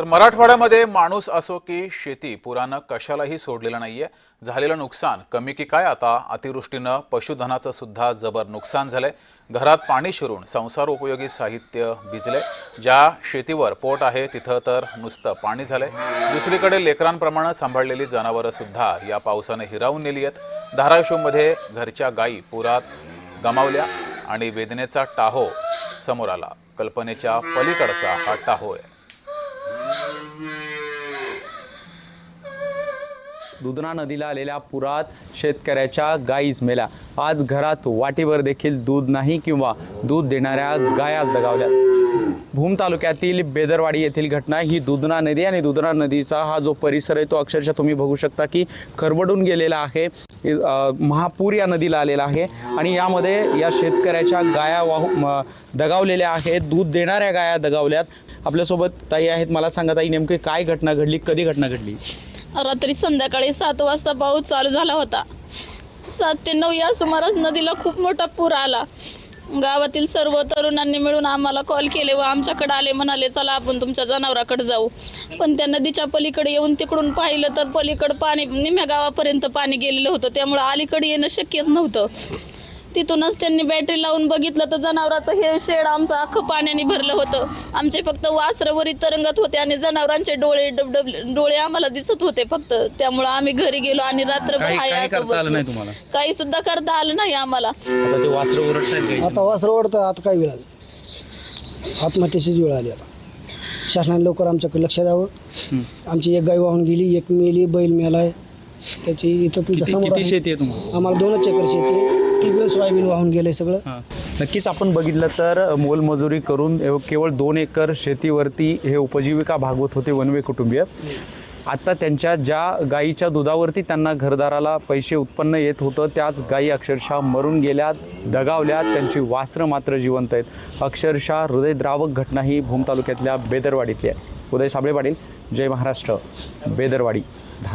तर मराठवाड्यामध्ये माणूस असो की शेती पुरानं कशालाही सोडलेलं नाहीये. झालेलं नुकसान कमी की काय? आता अतिवृष्टीनं पशुधनाचं सुद्धा जबर नुकसान झालंय. घरात पाणी शिरून संसार उपयोगी साहित्य भिजले ज्या शेतीवर पोट आहे तिथं तर नुसतं पाणी झालंय. दुसरीकडे लेकरांप्रमाणे सांभाळलेली जनावरं सुद्धा या पावसाने हिरावून नेली आहेत. धाराशिवमध्ये घरच्या गायी पुरात गमावल्या आणि वेदनेचा टाहो समोर आला. कल्पनेच्या पलीकडचा हा टाहो आहे. दुधना नदीला आलेल्या पुरात शेतकऱ्याच्या गायीच मेल्या. आज घरात वाटीवर देखील दूध नाही किंवा दूध देणाऱ्या गायाच दगावल्या भूम तालुक्यातील बेदरवाडी येथील घटना ही दुधना नदी आणि दुधना नदीचा हा जो परिसर आहे तो अक्षरशः तुम्ही बघू शकता की खरबडून गेलेला आहे. महापूर या नदीला आलेला आहे आणि यामध्ये या शेतकऱ्याच्या गाया वाहू दगावलेल्या आहेत. दूध देणाऱ्या गाया दगावल्यात. आपल्यासोबत ताई आहेत. मला सांगा ताई नेमकी काय घटना घडली? कधी घटना घडली? रात्री संध्याकाळी सात वाजता पाऊस चालू झाला होता. सात ते नऊ या सुमारास नदीला खूप मोठा पूर आला. गावातील सर्व तरुणांनी मिळून आम्हाला कॉल केले व आमच्याकडे आले म्हणाले चला आपण तुमच्या जनावराकडे जाऊ. पण त्या नदीच्या पलीकडे येऊन तिकडून पाहिलं तर पलीकडं पाणी निम्या गावापर्यंत पाणी गेलेलं होतं. त्यामुळं अलीकडे येणं शक्यच नव्हतं. तिथूनच त्यांनी बॅटरी लावून बघितलं तर जनावराचं हे शेड आमचं अख्खं पाण्याने भरलं होतं आमचे फक्त वासरवरी तरंगत होते आणि जनावरांचे डोळे डबडब डोळे आम्हाला दिसत होते फक्त त्यामुळं आम्ही घरी गेलो आणि रात्रभर काही- हाय काही असं करता आलं नाही बसलो. तुम्हाला? काही सुद्धा करता आलं नाही आम्हाला आता ते वासरं ओरडतायत गाईचे. आता वासरं ओढतं आता काय वेळ आली आत्महत्येचीच वेळ आली आता शासनाने लवकर आमच्याकडे लक्ष द्यावं आमची एक गाय वाहून गेली एक मेली बैल मेलाय त्याची इथं तुमच्या किती समोर किती आहे. शेती आहे तुम्हाला आम्हाला दोनच एकर शेती आहे. टिबेल सोयाबीन वाहून गेले सगळं. नक्कीच आपण बघितलं तर मोलमजुरी करून केवळ दोन एकर शेतीवरती हे उपजीविका भागवत होते वनवे कुटुंबीय. आता त्यांच्या ज्या गायीच्या दुधावरती त्यांना घरदाराला पैसे उत्पन्न येत होतं त्याच गायी अक्षरशः मरून गेल्यात दगावल्यात त्यांची वासरं मात्र जिवंत आहेत. अक्षरशः हृदयद्रावक घटना ही भूम तालुक्यातल्या बेदरवाडीतली आहे. उदय साबळे पाटील जय महाराष्ट्र बेदरवाडी धारा